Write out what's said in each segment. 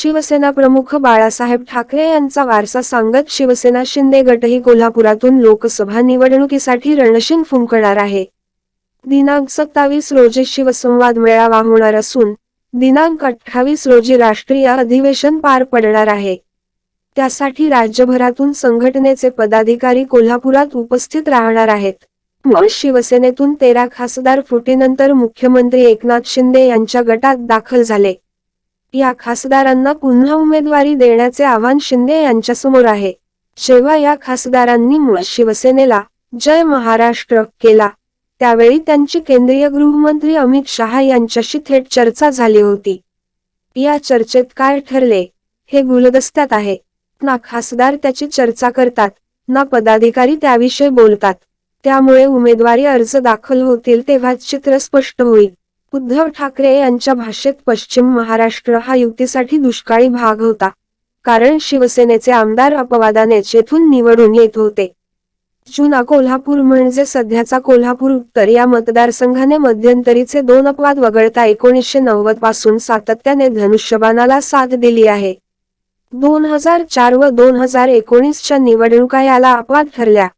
शिवसेना प्रमुख बाळासाहेब ठाकरे यांचा वारसा सांगत शिवसेना शिंदे गटही कोल्हापुरातून लोकसभा निवडणुकीसाठी रणशिंग फुंकणार आहे. दिनांक सत्तावीस रोजी शिवसंवाद मेळावा होणार असून दिनांक अठ्ठावीस रोजी राष्ट्रीय अधिवेशन पार पडणार आहे. त्यासाठी राज्यभरातून संघटनेचे पदाधिकारी कोल्हापुरात उपस्थित राहणार आहेत. मग शिवसेनेतून तेरा खासदार फुटीनंतर मुख्यमंत्री एकनाथ शिंदे यांच्या गटात दाखल झाले. या खासदारांना पुन्हा उमेदवारी देण्याचे आव्हान शिंदे यांच्यासमोर आहे. जेव्हा या खासदारांनी मूळ शिवसेनेला जय महाराष्ट्र केला त्यावेळी त्यांची केंद्रीय गृहमंत्री अमित शहा यांच्याशी थेट चर्चा झाली होती. या चर्चेत काय ठरले हे गुलदस्त्यात आहे. ना खासदार त्याची चर्चा करतात ना पदाधिकारी त्याविषयी बोलतात. त्यामुळे उमेदवारी अर्ज दाखल होतील तेव्हा चित्र स्पष्ट होईल. उद्धव ठाकरे यांच्या भाषेत पश्चिम महाराष्ट्र हा युतीसाठी दुष्काळी भाग होता कारण शिवसेनेचे आमदार अपवादाने येथून निवडून येत होते. जुना कोल्हापूर म्हणजे सध्याचा कोल्हापूर उत्तर या मतदारसंघाने मध्यंतरीचे दोन अपवाद वगळता एकोणीसशे नव्वदपासून सातत्याने धनुष्यबाणाला साथ दिली आहे. दोन हजार चार व दोन हजार एकोणीसच्या निवडणुका याला अपवाद ठरल्या.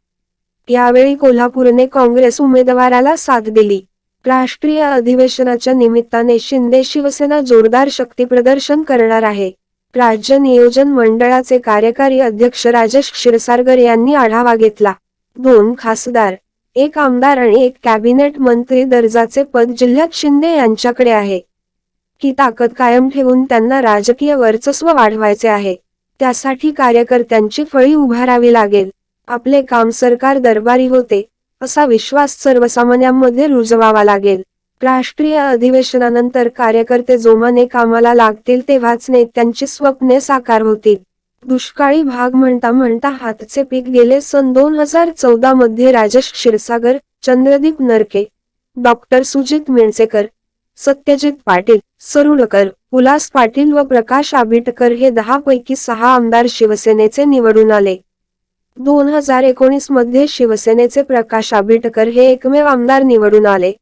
यावेळी कोल्हापूरने काँग्रेस उमेदवाराला साथ दिली. राष्ट्रीय अधिवेशनाच्या निमित्ताने शिंदे शिवसेना जोरदार शक्ती प्रदर्शन करणार आहे. राज्य नियोजन मंडळाचे कार्यकारी अध्यक्ष राजेश क्षीरसागर यांनी आढावा घेतला. दोन खासदार एक आमदार आणि एक कॅबिनेट मंत्री दर्जाचे पद जिल्ह्यात शिंदे यांच्याकडे आहे. की ताकद कायम ठेवून त्यांना राजकीय वर्चस्व वाढवायचे आहे. त्यासाठी कार्यकर्त्यांची फळी उभारावी लागेल. आपले काम सरकार दरबारी होते. असा विश्वास सर्वसामान्यांमध्ये रुजवावा लागेल. राष्ट्रीय अधिवेशनानंतर कार्यकर्ते जोमाने कामाला लागतील तेव्हाच नेत्यांची स्वप्ने साकार होतील. दुष्काळी भाग म्हणता म्हणता हातचे पीक गेले सन दोन हजार चौदा मध्ये राजेश क्षीरसागर चंद्रदीप नरके डॉक्टर सुजित मिणसेकर सत्यजित पाटील सरुडकर उल्हास पाटील व प्रकाश आबिटकर हे दहा पैकी सहा आमदार शिवसेनेचे निवडून आले. दोन हजार एकोणीसमध्ये शिवसेनेचे प्रकाश आबिटकर हे एकमेव आमदार निवडून आले.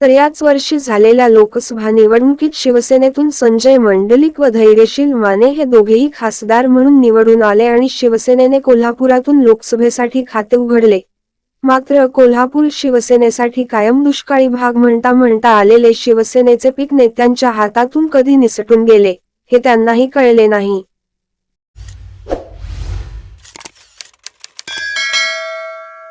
तर याच वर्षी झालेल्या लोकसभा निवडणुकीत शिवसेनेतून संजय मंडलिक व धैर्यशील माने हे दोघेही खासदार म्हणून निवडून आले आणि शिवसेनेने कोल्हापुरातून लोकसभेसाठी खाते उघडले. मात्र कोल्हापूर शिवसेनेसाठी कायम दुष्काळी भाग म्हणता म्हणता आलेले शिवसेनेचे पीक नेत्यांच्या हातातून कधी निसटून गेले हे त्यांनाही कळले नाही.